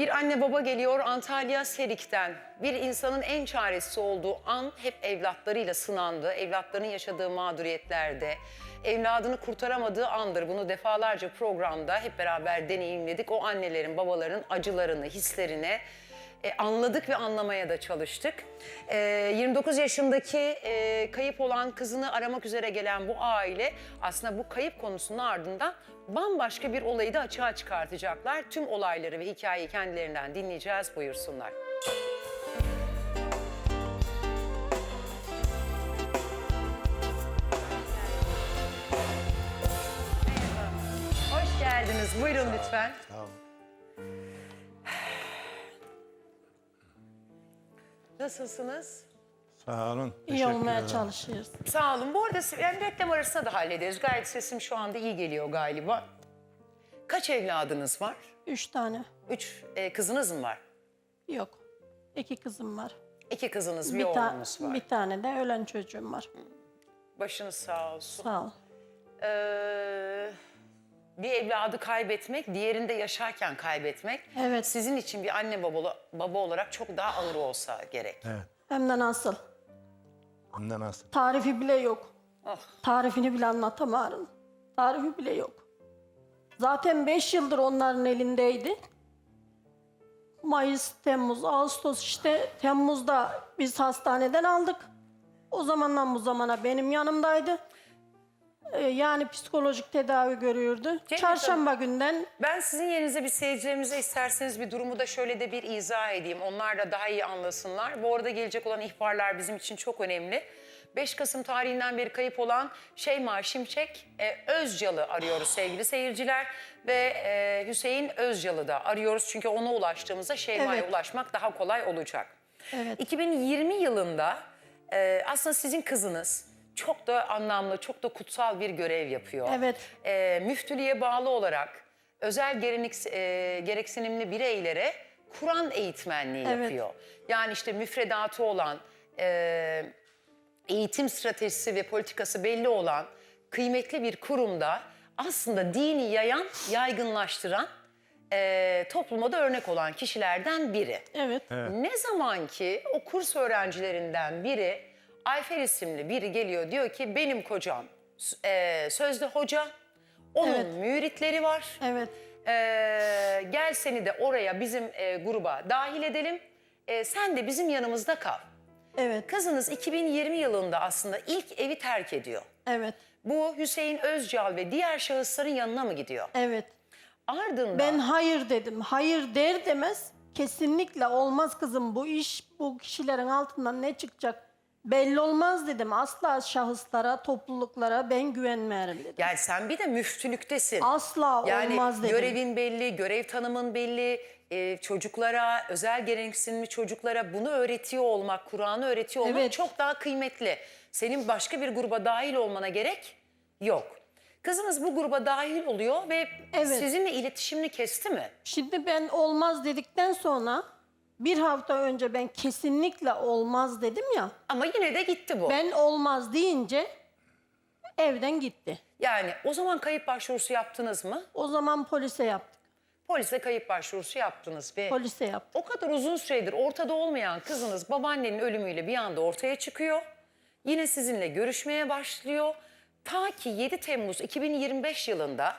Bir anne baba geliyor Antalya Serik'ten. Bir insanın en çaresiz olduğu an hep evlatlarıyla sınandı. Evlatlarının yaşadığı mağduriyetlerde, evladını kurtaramadığı andır. Bunu defalarca programda hep beraber deneyimledik. O annelerin, babaların acılarını, hislerini e, anladık ve anlamaya da çalıştık. E, 29 yaşındaki e, kayıp olan kızını aramak üzere gelen bu aile aslında bu kayıp konusunun ardından bambaşka bir olayı da açığa çıkartacaklar. Tüm olayları ve hikayeyi kendilerinden dinleyeceğiz. Buyursunlar. Hoş geldiniz. Buyurun lütfen. Nasılsınız? Sağ olun. İyi teşekkür olmaya ederim. çalışıyoruz. Sağ olun. Bu arada yani reklam arasında da hallederiz. Gayet sesim şu anda iyi geliyor galiba. Kaç evladınız var? Üç tane. Üç e, kızınız mı var? Yok. İki kızım var. İki kızınız, bir, Bir, oğlunuz var. bir tane de ölen çocuğum var. Başınız sağ olsun. Sağ ol. Ee, bir evladı kaybetmek, diğerinde yaşarken kaybetmek Evet. sizin için bir anne baba, baba olarak çok daha ağır olsa gerek. Evet. Hem de nasıl? Hem de nasıl? Tarifi bile yok. Ah. Tarifini bile anlatamıyorum. Tarifi bile yok. Zaten beş yıldır onların elindeydi. Mayıs, Temmuz, Ağustos işte Temmuz'da biz hastaneden aldık. O zamandan bu zamana benim yanımdaydı. Ee, Yani psikolojik tedavi görüyordu. Çarşamba günden Ben sizin yerinize bir seyircilerimize isterseniz bir durumu da şöyle de bir izah edeyim. Onlar da daha iyi anlasınlar. Bu arada gelecek olan ihbarlar bizim için çok önemli. 5 Kasım tarihinden beri kayıp olan Şeyma Şimşek e, Özcalı arıyoruz sevgili seyirciler. Ve e, Hüseyin Özcalı da arıyoruz. Çünkü ona ulaştığımızda Şeyma'ya Evet. ulaşmak daha kolay olacak. Evet. 2020 yılında e, aslında sizin kızınız çok da anlamlı, çok da kutsal bir görev yapıyor. Evet. E, müftülüğe bağlı olarak özel gerenik, e, gereksinimli bireylere Kur'an eğitmenliği Evet. yapıyor. Yani işte müfredatı olan, e, eğitim stratejisi ve politikası belli olan kıymetli bir kurumda aslında dini yayan, yaygınlaştıran, e, topluma da örnek olan kişilerden biri. evet. Ne zaman ki o kurs öğrencilerinden biri, Ayfer isimli biri geliyor diyor ki benim kocam e, sözde hoca, onun Evet. müritleri var. Evet. E, gel seni de oraya bizim e, gruba dahil edelim. E, sen de bizim yanımızda kal. Evet. Kızınız 2020 yılında aslında ilk evi terk ediyor. Evet. Bu Hüseyin Özcal ve diğer şahısların yanına mı gidiyor? Evet. Ardından Ben hayır dedim. Hayır der demez kesinlikle olmaz kızım bu iş bu kişilerin altından ne çıkacak belli olmaz dedim. Asla şahıslara, topluluklara ben güvenmeyelim dedim. yani sen bir de müftülüktesin. Asla Yani olmaz dedim. görevin belli, görev tanımın belli. Ee, çocuklara, özel gereksinimli çocuklara bunu öğretiyor olmak, Kur'an'ı öğretiyor olmak Evet. çok daha kıymetli. Senin başka bir gruba dahil olmana gerek yok. Kızınız bu gruba dahil oluyor ve Evet. sizinle iletişimini kesti mi? Şimdi ben olmaz dedikten sonra bir hafta önce ben kesinlikle olmaz dedim ya. Ama yine de gitti bu. Ben olmaz deyince evden gitti. Yani o zaman kayıp başvurusu yaptınız mı? O zaman polise yaptık. Polise kayıp başvurusu yaptınız ve Polise yaptık. O kadar uzun süredir ortada olmayan kızınız babaannenin ölümüyle bir anda ortaya çıkıyor. Yine sizinle görüşmeye başlıyor. Ta ki 7 Temmuz 2025 yılında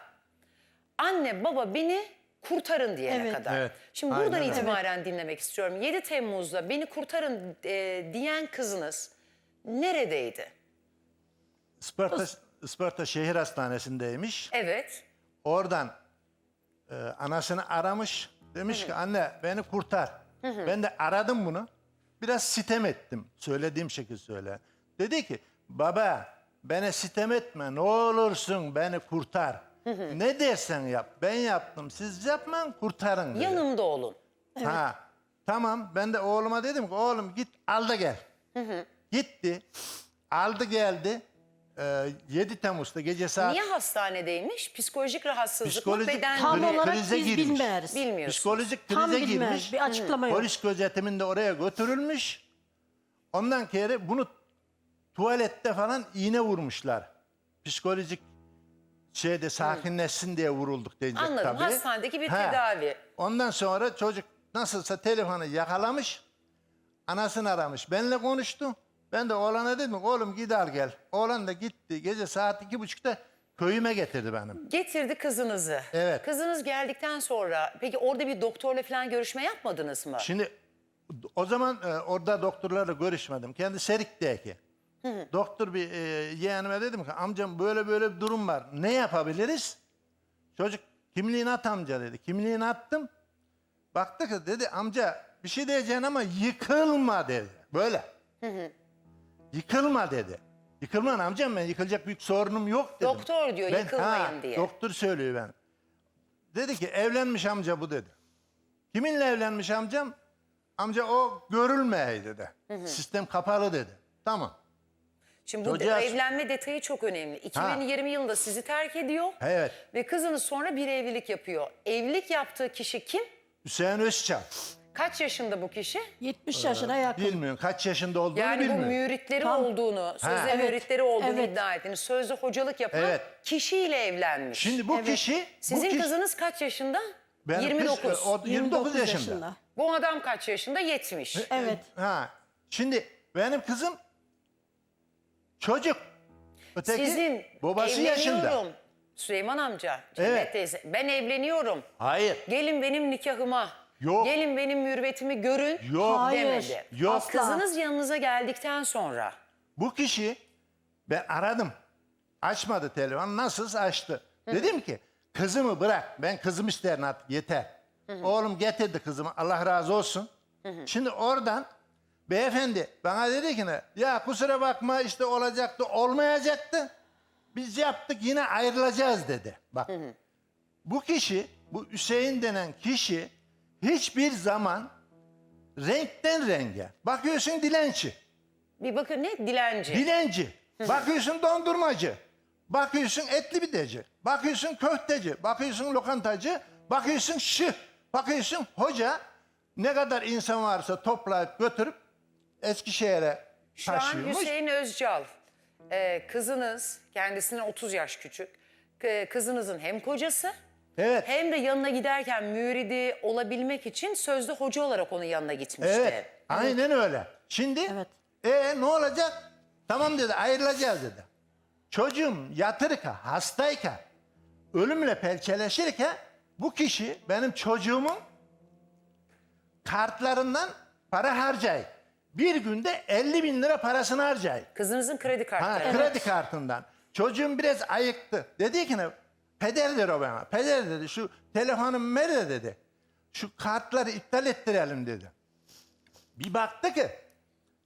anne baba beni kurtarın diyene Evet. kadar. Evet, Şimdi aynen buradan öyle. itibaren dinlemek istiyorum. 7 Temmuz'da beni kurtarın e, diyen kızınız neredeydi? Isparta, Isparta Şehir Hastanesi'ndeymiş. Evet. Oradan e, anasını aramış. Demiş ki anne beni kurtar. Ben de aradım bunu. Biraz sitem ettim. Söylediğim şekilde söyle. Dedi ki baba bana sitem etme ne olursun beni kurtar. Ne dersen yap. Ben yaptım siz yapmayın kurtarın dedi. Yanımda olun. Ha, tamam ben de oğluma dedim ki oğlum git al da gel. Gitti. Aldı geldi. Ee, 7 Temmuz'da gece saat Niye hastanedeymiş? Psikolojik rahatsızlık mı? Psikolojik- Beden Tam Kri- olarak krize biz girmiş. bilmeyiz. bilmiyorsun. psikolojik Tam krize bilmeyiz. girmiş. Bir açıklama yok. Polis gözetiminde oraya götürülmüş. Ondan kere bunu tuvalette falan iğne vurmuşlar. Psikolojik şeyde sakinleşsin diye vurulduk diyecek Anladım. tabii. Hastanedeki bir Ha. tedavi. Ondan sonra çocuk nasılsa telefonu yakalamış. Anasını aramış. Benimle konuştu. Ben de oğlana dedim oğlum al gel. Oğlan da gitti. Gece saat iki buçukta köyüme getirdi benim. Getirdi kızınızı. Evet. Kızınız geldikten sonra peki orada bir doktorla falan görüşme yapmadınız mı? Şimdi o zaman e, orada doktorlarla görüşmedim. Kendi Serik'teki. Doktor bir e, yeğenime dedim ki amcam böyle böyle bir durum var. Ne yapabiliriz? Çocuk kimliğini at amca dedi. Kimliğini attım. Baktı ki dedi amca bir şey diyeceksin ama yıkılma dedi. Böyle. Yıkılma dedi. Yıkılma amcam ben yıkılacak büyük sorunum yok dedim. Doktor diyor, yıkılmayın diye. Doktor söylüyor ben. Dedi ki evlenmiş amca bu dedi. Kiminle evlenmiş amcam? Amca o görülmeye dedi. Sistem kapalı dedi. Tamam. Şimdi bu Çocuğa- evlenme detayı çok önemli. 2020 yılında sizi terk ediyor. Evet. Ve kızınız sonra bir evlilik yapıyor. Evlilik yaptığı kişi kim? Hüseyin Özçal. Kaç yaşında bu kişi? 70 yaşına yakın. Bilmiyorum kaç yaşında olduğunu Yani bu bilmiyorum. müritleri Tam- olduğunu, sözde. Evet, müritleri olduğunu evet. iddia ettiğini, sözde hocalık yapan Evet. kişiyle evlenmiş. Şimdi bu Evet. kişi... Sizin bu kişi, kızınız kaç yaşında? Benim 29. Kız, o 29, yaşında. Bu adam kaç yaşında? 70. Evet. Ha. Şimdi benim kızım çocuk. Öteki Sizin babası yaşında. evleniyorum. Süleyman amca, Cennet Evet. teyze. Ben evleniyorum. Hayır. Gelin benim nikahıma. Yok. Gelin benim mürvetimi görün. Yok. Hayır. Demedi. Yok. Asla. Kızınız yanınıza geldikten sonra Bu kişi ben aradım. Açmadı telefon. Nasılsa açtı. Dedim ki kızımı bırak. Ben kızım isterim artık yeter. Oğlum getirdi kızımı. Allah razı olsun. Şimdi oradan beyefendi bana dedi ki ne? Ya kusura bakma işte olacaktı olmayacaktı. Biz yaptık yine ayrılacağız dedi. Bak bu kişi bu Hüseyin denen kişi hiçbir zaman renkten renge. Bakıyorsun dilenci. bir bakın ne dilenci. Dilenci. Bakıyorsun dondurmacı. Bakıyorsun etli bideci. Bakıyorsun köfteci. Bakıyorsun lokantacı. Bakıyorsun şık. Bakıyorsun hoca. Ne kadar insan varsa toplayıp götürüp Eskişehir'e Şu an taşıyormuş. Hüseyin Özcal. Ee, kızınız kendisine 30 yaş küçük. K- Kızınızın hem kocası Evet. hem de yanına giderken müridi olabilmek için sözde hoca olarak onun yanına gitmişti. Evet. Aynen öyle. Şimdi Evet. e ne olacak? Tamam dedi ayrılacağız dedi. Çocuğum yatırken, hastayken, ölümle pelçeleşirken bu kişi benim çocuğumun kartlarından para harcayı. Bir günde 50 bin lira parasını harcayı. Kızınızın kredi Ha, kartları. kredi kartından. Çocuğum biraz ayıktı. Dedi ki ne? Peder dedi o bana. Peder dedi şu telefonum nerede dedi. Şu kartları iptal ettirelim dedi. Bir baktı ki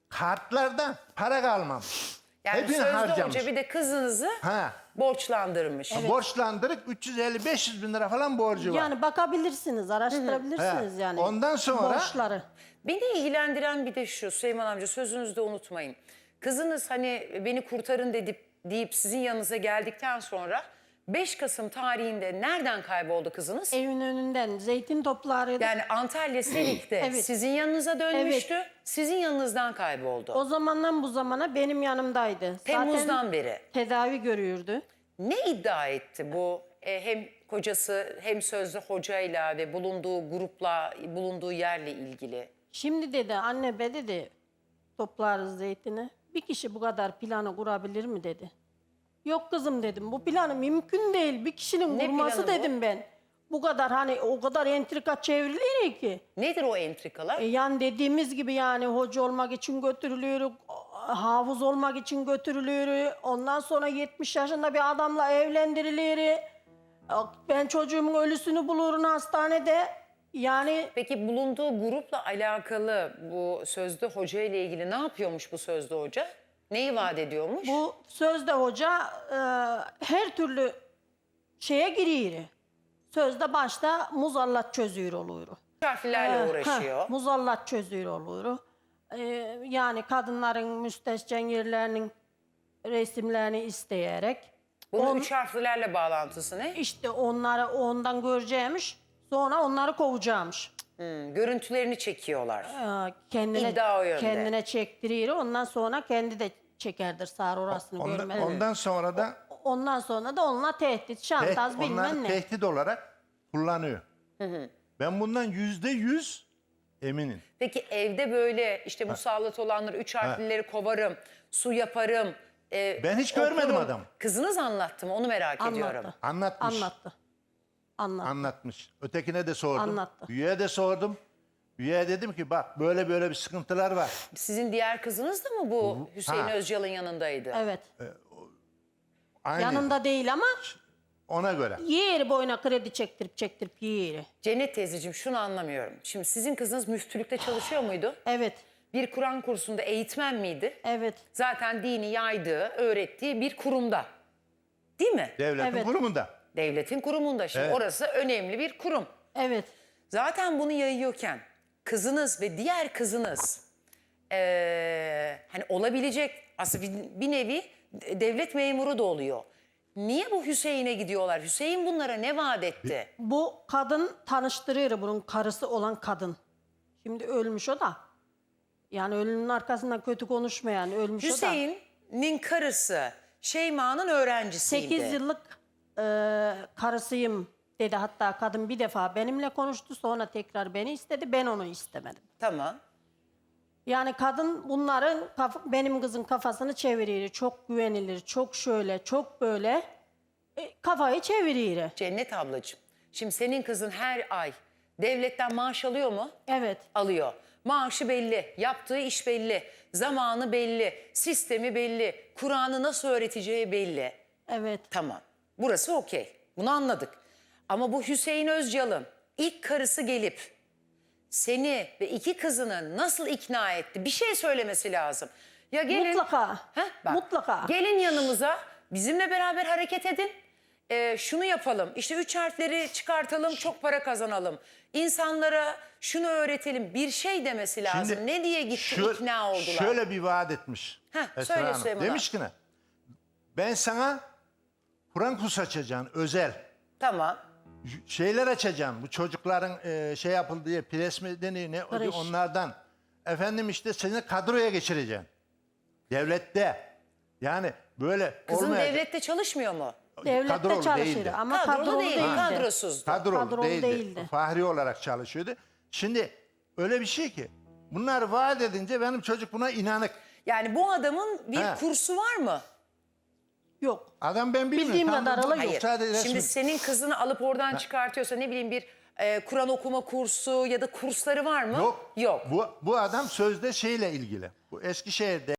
kartlardan para kalmamış. Yani Hepini sözde harcamış. hoca bir de kızınızı Ha. borçlandırmış. Borçlandırıp 350-500 bin lira falan borcu var. Yani bakabilirsiniz, araştırabilirsiniz He. yani. Ondan sonra- Borçları. Beni ilgilendiren bir de şu Süleyman amca sözünüzü de unutmayın. Kızınız hani beni kurtarın deyip, deyip sizin yanınıza geldikten sonra 5 Kasım tarihinde nereden kayboldu kızınız? Evin önünden zeytin topları. Yani Antalya Selik'te Evet. sizin yanınıza dönmüştü. Sizin yanınızdan kayboldu. O zamandan bu zamana benim yanımdaydı. Temmuz'dan Zaten beri. tedavi görüyordu. Ne iddia etti bu e, hem kocası hem sözlü hocayla ve bulunduğu grupla, bulunduğu yerle ilgili? Şimdi dedi anne be dedi toplarız zeytini. Bir kişi bu kadar planı kurabilir mi dedi. Yok kızım dedim bu planı mümkün değil. Bir kişinin Ne kurması planı bu? dedim ben. Bu kadar hani o kadar entrika çevrilir ki. Nedir o entrikalar? E yani dediğimiz gibi yani hoca olmak için götürülüyor, hafız olmak için götürülüyor. Ondan sonra 70 yaşında bir adamla evlendirilir. Ben çocuğumun ölüsünü bulurum hastanede. Yani Peki bulunduğu grupla alakalı bu sözlü hoca ile ilgili ne yapıyormuş bu sözlü hoca? Neyi vaat ediyormuş? bu sözde hoca e, her türlü şeye giriyor. Sözde başta muzallat çözüyor oluyor. harflerle Ha, uğraşıyor. ha, muzallat çözüyor oluyor. Ee, yani kadınların müstehcen yerlerinin resimlerini isteyerek Bunun üç harflerle bağlantısı ne? işte onları ondan göreceğimiş. Sonra onları kovacağımış. Hmm, görüntülerini çekiyorlar. Ee, kendine İddia o yönde. kendine çektiriyor. Ondan sonra kendi de çekerdir sağır orasını Ondan, görmeden. ondan sonra da Ondan sonra da onunla tehdit, şantaj Tehdit- bilmem onları ne. tehdit olarak kullanıyor. Ben bundan yüzde yüz eminim. Peki evde böyle işte musallat olanları, üç harflileri kovarım, su yaparım. e, Ben hiç görmedim adamı. Kızınız anlattı mı? Onu merak ediyorum. Anlattı. Anlatmış. Anlattı. Anlattı. Anlatmış. Ötekine de sordum. Anlattı. Üyeye de sordum. Üyeye dedim ki bak böyle böyle bir sıkıntılar var. Sizin diğer kızınız da mı bu Hüseyin Ha. Özcal'ın yanındaydı? Evet. Aynı Yanında değil ama ona göre. yeri boyuna kredi çektirip çektirip yeri. Cennet teyzeciğim şunu anlamıyorum. Şimdi sizin kızınız müftülükte çalışıyor muydu? Evet. Bir Kur'an kursunda eğitmen miydi? Evet. Zaten dini yaydığı, öğrettiği bir kurumda. Değil mi? Devletin Evet. kurumunda. Devletin kurumunda. Şimdi Evet. orası önemli bir kurum. Evet. Zaten bunu yayıyorken kızınız ve diğer kızınız eee, hani olabilecek aslında bir, bir nevi devlet memuru da oluyor. Niye bu Hüseyin'e gidiyorlar? Hüseyin bunlara ne vaat etti? Bu kadın tanıştırıyor bunun karısı olan kadın. Şimdi ölmüş o da. Yani ölümün arkasından kötü konuşmayan ölmüş o da. Hüseyin'in karısı Şeyma'nın öğrencisiydi. 8 yıllık e, karısıyım dedi hatta kadın bir defa benimle konuştu sonra tekrar beni istedi ben onu istemedim. Tamam. Yani kadın bunların kaf- benim kızın kafasını çeviriyor. Çok güvenilir, çok şöyle, çok böyle e, kafayı çeviriyor. Cennet ablacığım. Şimdi senin kızın her ay devletten maaş alıyor mu? Evet. alıyor. Maaşı belli, yaptığı iş belli, zamanı belli, sistemi belli, Kur'an'ı nasıl öğreteceği belli. Evet. Tamam. Burası okey. Bunu anladık. Ama bu Hüseyin Özcal'ın ilk karısı gelip seni ve iki kızını nasıl ikna etti? Bir şey söylemesi lazım. Ya gelin, Mutlaka. Heh, bak, Mutlaka. Gelin yanımıza bizimle beraber hareket edin. Ee, şunu yapalım. işte üç harfleri çıkartalım, çok para kazanalım. İnsanlara şunu öğretelim. Bir şey demesi lazım. ne diye gitti şö- ikna oldular. Şöyle bir vaat etmiş. Heh, Esra söyle Hanım. Süleyman Demiş ki ne? Ben sana Kur'an kursu açacağım özel. Tamam. Şeyler açacağım. Bu çocukların e, şey yapıldığı diye pres mi deniyor ne Kreş. onlardan. Efendim işte seni kadroya geçireceğim. Devlette. Yani böyle Kızın olmayacak. devlette çalışmıyor mu? Devlette Kadrolu çalışır değildi. ama Kadrolu, kadrolu, değil, değildi. kadrosuzdu. Kadrolu, Kadrolu değildi. değildi. Fahri olarak çalışıyordu. Şimdi öyle bir şey ki bunlar vaat edince benim çocuk buna inanık. Yani bu adamın bir He. kursu var mı? Yok. Adam ben bilmiyorum. Bildiğim Tam kadarıyla yok. Hayır. Sadece Şimdi senin kızını alıp oradan çıkartıyorsa ne bileyim bir e, Kur'an okuma kursu ya da kursları var mı? Yok. Yok. Bu, bu adam sözde şeyle ilgili. Bu Eskişehir'de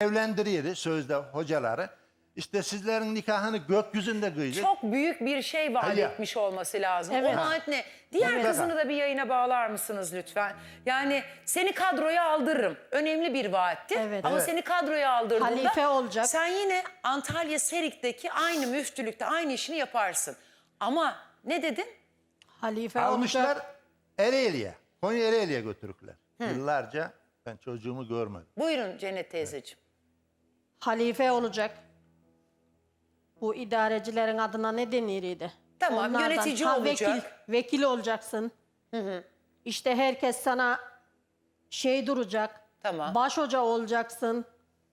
evlendiriyordu sözde hocaları. İşte sizlerin nikahını gökyüzünde kıydı. Çok büyük bir şey vaat Hayır. etmiş olması lazım. Evet. O vaat ne? Diğer Mutlaka. kızını da bir yayına bağlar mısınız lütfen? Yani seni kadroya aldırırım. Önemli bir vaatti. Evet. Ama Evet. seni kadroya aldırdığında Halife olacak. sen yine Antalya Serik'teki aynı müftülükte aynı işini yaparsın. Ama ne dedin? Halife Almışlar olacak. Ereğli'ye. Konya Ereğli'ye götürükler. Yıllarca ben çocuğumu görmedim. Buyurun Cennet teyzeciğim. Halife olacak. Bu idarecilerin adına ne denirdi? Tamam, yönetici olacak. Vekil, vekil olacaksın. İşte herkes sana şey duracak. Tamam. Baş hoca olacaksın.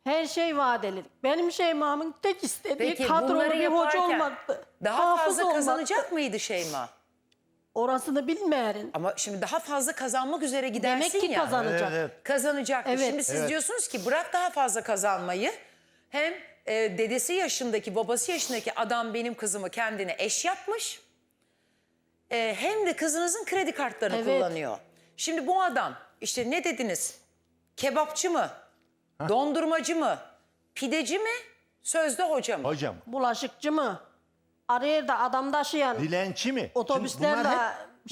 Her şey vadeli. Benim Şeyma'mın tek istediği Peki kadrolu bir hoca olmaktı. daha Hafız fazla olmaktı. kazanacak mıydı Şeyma? Orasını bilmeyerin. Ama şimdi daha fazla kazanmak üzere gidersin Demek ki ya. kazanacak. Evet, evet. Kazanacaktı. Evet. Şimdi siz Evet. diyorsunuz ki bırak daha fazla kazanmayı. Hem e, dedesi yaşındaki, babası yaşındaki adam benim kızımı kendine eş yapmış. E, hem de kızınızın kredi kartlarını Evet. kullanıyor. Şimdi bu adam işte ne dediniz? Kebapçı mı? Dondurmacı mı? Pideci mi? Sözde hoca mı? Hocam Bulaşıkçı mı? Araya da adam taşıyan dilenci mi? Otobüslerle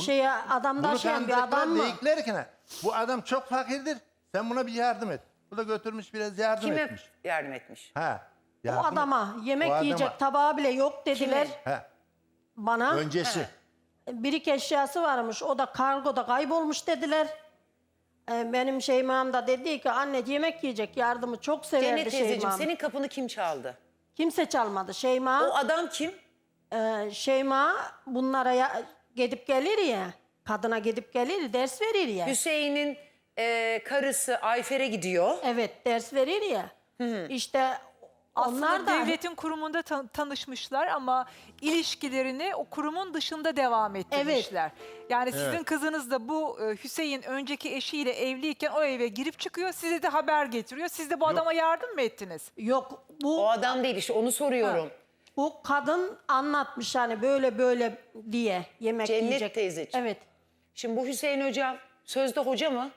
şeye adam taşıyan bir adam mı? Deyikler ki ne? Bu adam çok fakirdir. Sen buna bir yardım et. Bu da götürmüş biraz yardım Kime etmiş. yardım etmiş? Ha. O yardım et. adama yemek O adama. yiyecek tabağı bile yok dediler Ha. bana. Öncesi. Bir iki eşyası varmış. O da kargoda kaybolmuş dediler. Ee, Benim Şeyma'm da dedi ki anne yemek yiyecek yardımı çok severdi Cennet teyzeciğim Şeyma'm. senin kapını kim çaldı? Kimse çalmadı. Şeyma, O adam kim? e, Şeyma bunlara ya, gidip gelir ya. Kadına gidip gelir ders verir ya. Hüseyin'in e, karısı Ayfer'e gidiyor. Evet ders verir ya. İşte Aslında onlar da devletin kurumunda tan- tanışmışlar ama ilişkilerini o kurumun dışında devam ettirmişler. Yani sizin kızınız da bu e, Hüseyin önceki eşiyle evliyken o eve girip çıkıyor. Size de haber getiriyor. Siz de bu adama yardım mı ettiniz? yok bu O adam değil işte onu soruyorum. bu kadın anlatmış hani böyle böyle diye yemek Cennet yiyecek. teyzeciğim. Evet. Şimdi bu Hüseyin hocam sözde hoca mı?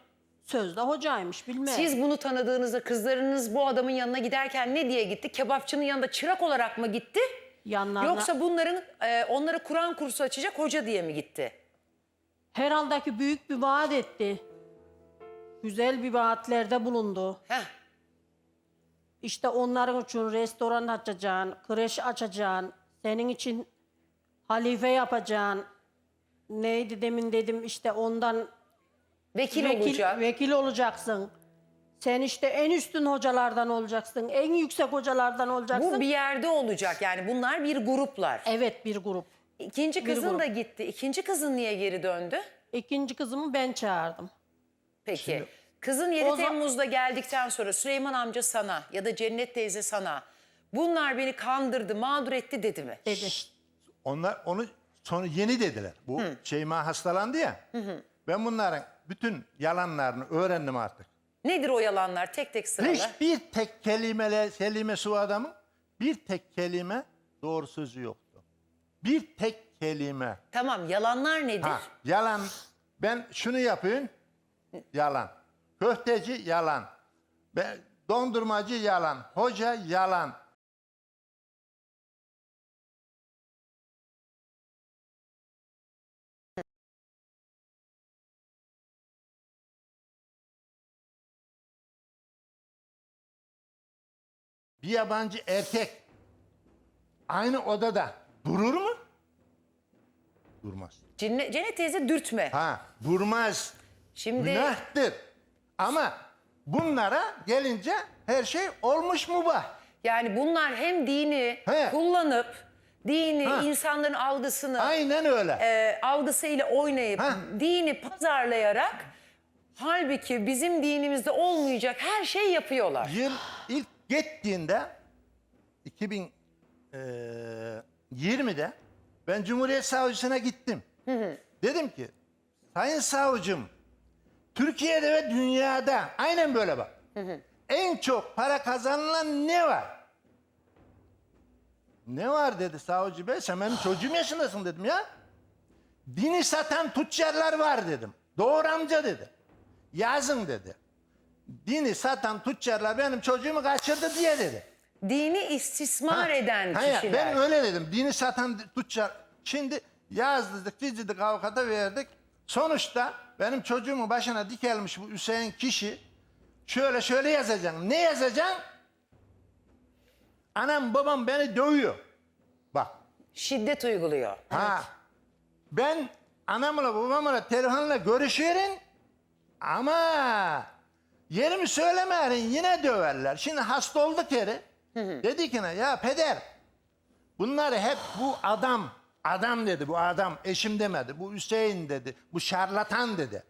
Sözde hocaymış bilmem. Siz bunu tanıdığınızda kızlarınız bu adamın yanına giderken ne diye gitti? Kebapçının yanında çırak olarak mı gitti? yanlarına Yoksa bunların e, onlara Kur'an kursu açacak hoca diye mi gitti? herhalde ki büyük bir vaat etti. Güzel bir vaatlerde bulundu. Heh. İşte onların için restoran açacaksın, kreş açacaksın, senin için halife yapacaksın. Neydi demin dedim işte ondan Vekil, vekil, olacak. vekil olacaksın. Sen işte en üstün hocalardan olacaksın, en yüksek hocalardan olacaksın. Bu bir yerde olacak yani bunlar bir gruplar. Evet bir grup. İkinci bir kızın grup. da gitti. İkinci kızın niye geri döndü? İkinci kızımı ben çağırdım. Peki. Kızın 7 O za- Temmuz'da geldikten sonra Süleyman amca sana ya da Cennet teyze sana bunlar beni kandırdı, mağdur etti dedi mi? Dedi. Onlar onu sonra yeni dediler. Bu Şeyma hastalandı ya. Ben bunların bütün yalanlarını öğrendim artık. Nedir o yalanlar? Tek tek sırala. Hiçbir tek kelimeyle kelimesi o adamın bir tek kelime doğru sözü yoktu. Bir tek kelime. Tamam yalanlar nedir? Ha, yalan. Ben şunu yapayım. Yalan. Köfteci yalan. Ben, dondurmacı yalan. Hoca yalan. Bir yabancı erkek aynı odada durur mu? Durmaz. Cennet, Cennet teyze dürtme. Ha, durmaz. Şimdi Günahtır. Ama bunlara gelince her şey olmuş mu bah? yani bunlar hem dini He. kullanıp dini Ha. insanların algısını Aynen öyle. e, algısıyla oynayıp Ha. dini pazarlayarak halbuki bizim dinimizde olmayacak her şey yapıyorlar. Yıl ilk gittiğinde 2020'de ben Cumhuriyet Savcısına gittim. Dedim ki Sayın Savcım Türkiye'de ve dünyada aynen böyle bak. En çok para kazanılan ne var? Ne var dedi savcı bey sen benim çocuğum yaşındasın dedim ya. Dini satan tüccarlar var dedim. Doğru amca dedi. Yazın dedi. Dini satan tüccarlar benim çocuğumu kaçırdı diye dedi. Dini istismar eden hayır, kişiler. Ben öyle dedim. Dini satan tüccar. Şimdi yazdık, dizdik, avukata verdik. Sonuçta benim çocuğumun başına dikelmiş bu Hüseyin kişi. Şöyle şöyle yazacaksın. Ne yazacaksın? Anam babam beni dövüyor. Bak. Şiddet uyguluyor. Ha. Ben anamla babamla telefonla görüşüyorum ama yerimi söylemeyerin yine döverler. Şimdi hasta olduk yeri. Dedi ki ne ya peder bunları hep bu adam adam dedi bu adam eşim demedi bu Hüseyin dedi bu şarlatan dedi.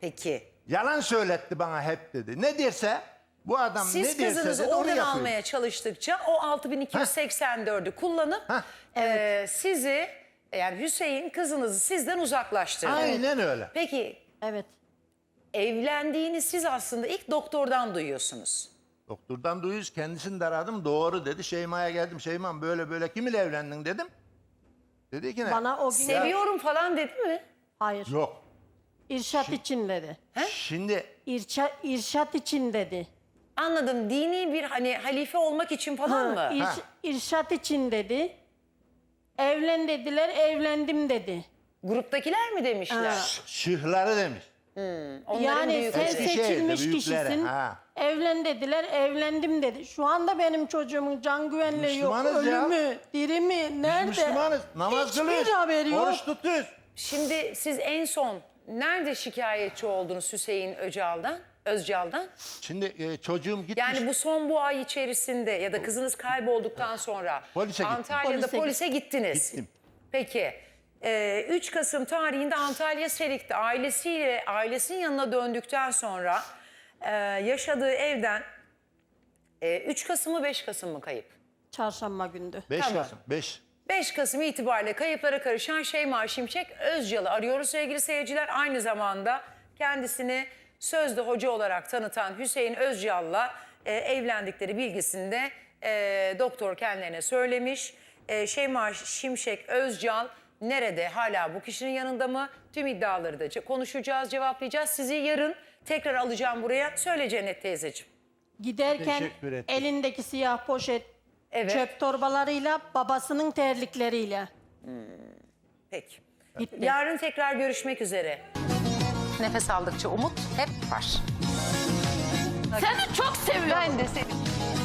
Peki. Yalan söyletti bana hep dedi. Ne derse bu adam Siz ne derse kızınızı dedi onu oradan yapıyor. almaya çalıştıkça o 6284'ü kullanıp Hah, e, sizi yani Hüseyin kızınızı sizden uzaklaştırdı. Aynen öyle. Peki Evet. Evlendiğini siz aslında ilk doktordan duyuyorsunuz. Doktordan duyuyoruz kendisini de aradım doğru dedi. Şeyma'ya geldim Şeyma böyle böyle kiminle evlendin dedim. Dedi ki ne? Bana o gün Seviyorum falan dedi mi? hayır. Yok. İrşat için dedi. Şimdi İrşa, irşat için dedi. Anladım. Dini bir hani halife olmak için falan mı? İrş- Ha. irşat için dedi. Evlen dediler, evlendim dedi. Gruptakiler mi demişler? Ha. şıhları demiş. Onların yani sen Eskişehir'de seçilmiş kişisin. ha. Evlen dediler, evlendim dedi. Şu anda benim çocuğumun can güvenliği yok. Müslümanız ya. mü, diri mi, nerede? Müslümanız. Namaz Hiçbir kılıyoruz. haberi yok. Oruç tutuyoruz. Şimdi siz en son nerede şikayetçi oldunuz Hüseyin Öcal'dan? Özcal'dan? Şimdi e, çocuğum gitmiş. Yani bu son bu ay içerisinde ya da kızınız kaybolduktan sonra Polise gittim. Antalya'da Polise polise, gittiniz. Gittim. Peki Ee, 3 Kasım tarihinde Antalya Serik'te ailesiyle ailesinin yanına döndükten sonra e, yaşadığı evden e, 3 Kasım mı 5 Kasım mı kayıp? Çarşamba gündü. 5 Tamam. Kasım. 5. 5 Kasım itibariyle kayıplara karışan Şeyma Şimşek Özcal'ı arıyoruz sevgili seyirciler. Aynı zamanda kendisini sözde hoca olarak tanıtan Hüseyin Özcal'la e, evlendikleri bilgisinde e, doktor kendilerine söylemiş. E, Şeyma Şimşek Özcal nerede hala bu kişinin yanında mı? Tüm iddiaları da konuşacağız, cevaplayacağız. Sizi yarın tekrar alacağım buraya. Söyle Cennet teyzeciğim. Giderken Teşekkür ettim. elindeki siyah poşet Evet. çöp torbalarıyla babasının terlikleriyle Peki. gitti. Yarın tekrar görüşmek üzere. Nefes aldıkça umut hep var. Seni çok seviyorum. Ben de seni.